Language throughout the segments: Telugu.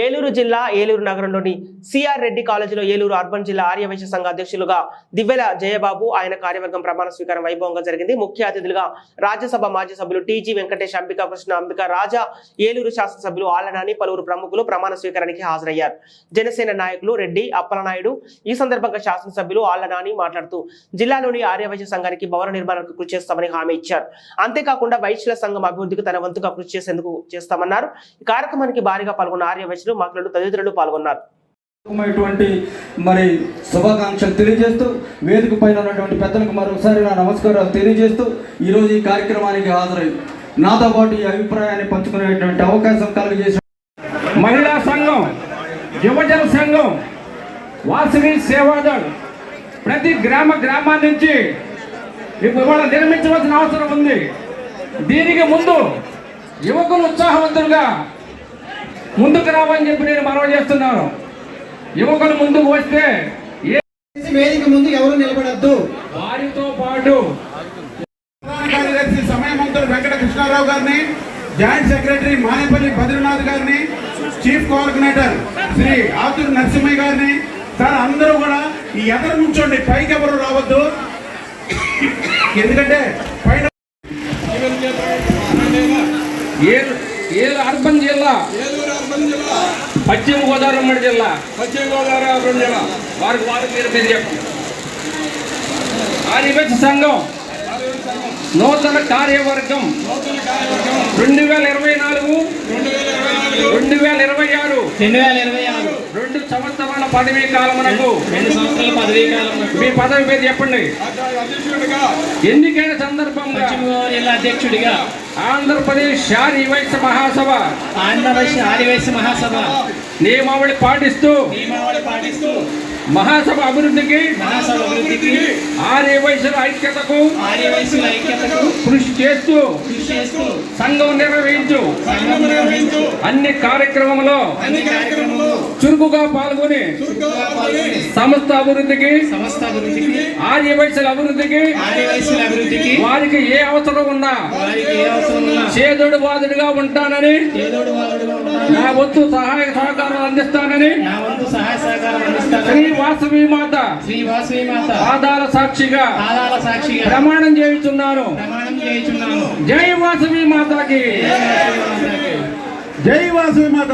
ఏలూరు జిల్లా ఏలూరు నగరంలోని సిఆర్ రెడ్డి కాలేజీలో ఏలూరు అర్బన్ జిల్లా ఆర్యవైశ్య సంఘ అధ్యక్షులుగా దివ్యల జయబాబు ఆయన కార్యవర్గం ప్రమాణ స్వీకారం వైభవంగా జరిగింది. ముఖ్య అతిథులుగా రాజ్యసభ మాజీ సభ్యులు టీజీ వెంకటేష్ అంబికా కృష్ణ అంబికా రాజా ఏలూరు శాసనసభ్యులు ఆలనాని పలువురు ప్రముఖులు ప్రమాణ స్వీకారానికి హాజరయ్యారు. జనసేన నాయకులు రెడ్డి అప్పలనాయుడు ఈ సందర్భంగా శాసనసభ్యులు ఆలనాని మాట్లాడుతూ జిల్లాలోని ఆర్యవైశ్య సంఘానికి భవన నిర్మాణానికి కృషి చేస్తామని హామీ ఇచ్చారు. అంతేకాకుండా వైశ్యుల సంఘం అభివృద్ధికి తన వంతుగా కృషి చేసేందుకు చేస్తామన్నారు. ఈ కార్యక్రమానికి భారీగా పాల్గొన్న ఆర్యవైశ్యులు మాట్లాడు తదితరులు పాల్గొన్నారు. మరి శుభాకాంక్షలు తెలియజేస్తూ వేదిక పైన ఉన్నటువంటి పెద్దలకు మరొకసారి నా నమస్కారాలు తెలియజేస్తూ ఈరోజు ఈ కార్యక్రమానికి హాజరై నాతో పాటు ఈ అభిప్రాయాన్ని పంచుకునేటువంటి అవకాశం కలిగజేసిన మహిళా సంఘం యువజన సంఘం వాసవి సేవాదళ్ ప్రతి గ్రామ గ్రామం నుంచి ఇవాళ నిర్మించవలసిన అవసరం ఉంది. దీనికి ముందు యువకులు ఉత్సాహవంతులుగా ముందుకు రావని చెప్పి నేను మనవి చేస్తున్నాను. యువకులు ముందుకు వస్తే ఏ వేదిక ముందు ఎవరు నిలబడద్దు. వారితో పాటు కార్యదర్శి సమయమంతులు వెంకట కృష్ణారావు గారిని జాయింట్ సెక్రటరీ మానేపల్లి బద్రీనాథ్ గారిని చీఫ్ కోఆర్డినేటర్ శ్రీ ఆతుర్ నరసింహయ్య గారిని సార్ అందరూ కూడా ఈ ఎదరు నుంచోండి పైకి ఎవరు రావద్దు. ఎందుకంటే పైన ఏలు ఏలు అర్బన్ జిల్లా. పశ్చిమ గోదావరి ఉమ్మడి జిల్లా. పశ్చిమ గోదావరి అర్బన్ జిల్లా. వారికి వారి పేరు పేరు చెప్పండి. ఆదివాసీ సంఘం. నూతన కార్యవర్గం. రెండు వేల ఇరవై నాలుగు. రెండు వేల ఇరవై ఆరు. రెండు వేల ఇరవై ఆరు. రెండు సంవత్సరాల పదవీ కాలమునకు రెండు సంవత్సరాల పదవీ కాలం మీ పదవి పేరు చెప్పండి. ఎన్నికైన సందర్భంగా జిల్లా అధ్యక్షుడిగా. ఆంధ్రప్రదేశ్ శారీ వైశ్య మహాసభ. ఆంధ్రప్రదేశ్ ఆదివాసీ మహాసభ. నియమావళి పాటిస్తూ నియమావళి పాటిస్తూ మహాసభ అభివృద్ధికి మహాసభ అభివృద్ధికి ఆర్య వైశ్యుల ఐక్యతకు ఆదివాసీల ఐక్యతకు కృషి చేస్తూ కృషి చేస్తూ సంఘం నిర్వహించు. సంఘం నిర్వహించు. అన్ని కార్యక్రమంలో అన్ని కార్యక్రమంలో చురుకుగా పాల్గొని సంస్థ అభివృద్ధికి సంస్థ అభివృద్ధికి ఆర్య వైశ్యుల అభివృద్ధికి అభివృద్ధికి వారికి ఏ అవసరం ఉన్నా వారికి ఏ అవసరం ఉన్నా చేదోడు బాదుడుగా ఉంటానని వాదుడుగా ఉంటాను నా వంతు సహాయ సహకారాలు అందిస్తానని నా వంతు సహాయ సహకారం శ్రీ వాసవి మాత శ్రీ వాసవి మాత ఆధార సాక్షిగా ఆదాల సాక్షిగా ప్రమాణం చేయుచున్నాను. ప్రమాణం చేయుచున్నాను జై వాసవి మాతకి. జై వాసవి మాత.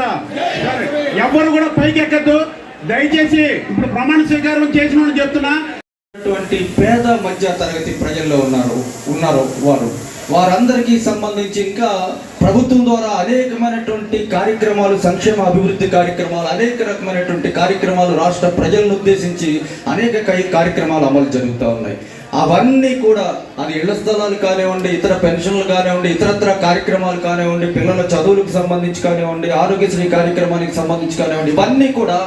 ఎవరు కూడా పైకి ఎక్కద్దు దయచేసి ఇప్పుడు ప్రమాణ స్వీకారం చేసిన చెప్తున్నా. పేద మధ్య తరగతి ప్రజల్లో ఉన్నారు ఉన్నారు వారు. వారందరికీ సంబంధించి ఇంకా ప్రభుత్వం ద్వారా అనేకమైనటువంటి కార్యక్రమాలు సంక్షేమ అభివృద్ధి కార్యక్రమాలు అనేక రకమైనటువంటి కార్యక్రమాలు రాష్ట్ర ప్రజలను ఉద్దేశించి అనేక కార్యక్రమాలు అమలు జరుగుతూ ఉన్నాయి. అవన్నీ కూడా అది ఇళ్ళ స్థలాలు కానివ్వండి ఇతర పెన్షన్లు కానివ్వండి ఇతరత్ర కార్యక్రమాలు కానివ్వండి పిల్లల చదువులకు సంబంధించి కానివ్వండి ఆరోగ్యశ్రీ కార్యక్రమానికి సంబంధించి కానివ్వండి ఇవన్నీ కూడా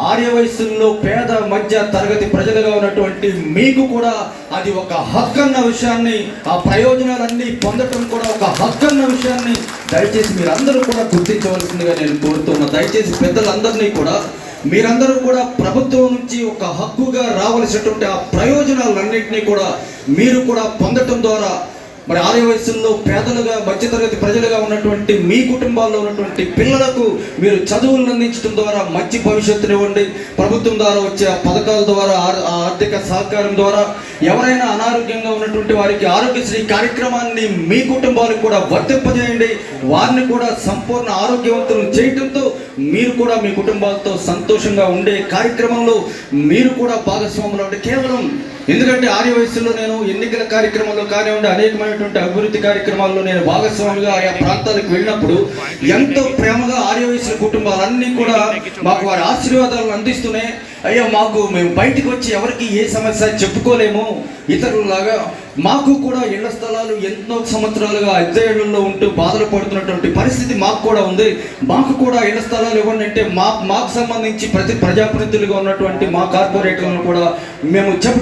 ఆర్య వయస్సుల్లో పేద మధ్య తరగతి ప్రజలుగా ఉన్నటువంటి మీకు కూడా అది ఒక హక్కు అన్న విషయాన్ని ఆ ప్రయోజనాలన్నీ పొందటం కూడా ఒక హక్కు అన్న విషయాన్ని దయచేసి మీరందరూ కూడా గుర్తించవలసిందిగా నేను కోరుతున్నా. దయచేసి పెద్దలందరినీ కూడా మీరందరూ కూడా ప్రభుత్వం నుంచి ఒక హక్కుగా రావలసినటువంటి ఆ ప్రయోజనాలన్నింటినీ కూడా మీరు కూడా పొందటం ద్వారా మరి ఆలయ వయసుల్లో పేదలుగా మధ్యతరగతి ప్రజలుగా ఉన్నటువంటి మీ కుటుంబాల్లో ఉన్నటువంటి పిల్లలకు మీరు చదువులను అందించడం ద్వారా మంచి భవిష్యత్తునివ్వండి ప్రభుత్వం ద్వారా వచ్చే పథకాల ద్వారా ఆర్థిక సహకారం ద్వారా ఎవరైనా అనారోగ్యంగా ఉన్నటువంటి వారికి ఆరోగ్యశ్రీ కార్యక్రమాన్ని మీ కుటుంబాలకు కూడా వర్తింపజేయండి. వారిని కూడా సంపూర్ణ ఆరోగ్యవంతులను చేయటంతో మీరు కూడా మీ కుటుంబాలతో సంతోషంగా ఉండే కార్యక్రమంలో మీరు కూడా భాగస్వాములు అంటే కేవలం ఎందుకంటే ఆర్య వయసులో నేను ఎన్నికల కార్యక్రమంలో కానివ్వండి అనేకమైనటువంటి అభివృద్ధి కార్యక్రమాల్లో నేను భాగస్వామిగా ఆయా ప్రాంతాలకు వెళ్ళినప్పుడు ఎంతో ప్రేమగా ఆర్య వయసుల కుటుంబాలన్నీ కూడా మాకు వారి ఆశీర్వాదాలను అందిస్తూనే అయ్యా మాకు మేము బయటకు వచ్చి ఎవరికి ఏ సమస్య చెప్పుకోలేము. ఇతరులలాగా మాకు కూడా ఇళ్ళ స్థలాలు ఎన్నో సంవత్సరాలుగా అద్దె ఉంటూ బాధలు పడుతున్నటువంటి పరిస్థితి మాకు కూడా ఉంది. మాకు కూడా ఇళ్ళ స్థలాలు ఇవ్వండి అంటే మా మాకు సంబంధించి ప్రతి ప్రజాప్రతినిధులుగా ఉన్నటువంటి మా కార్పొరేటర్లను కూడా మేము చెప్పడం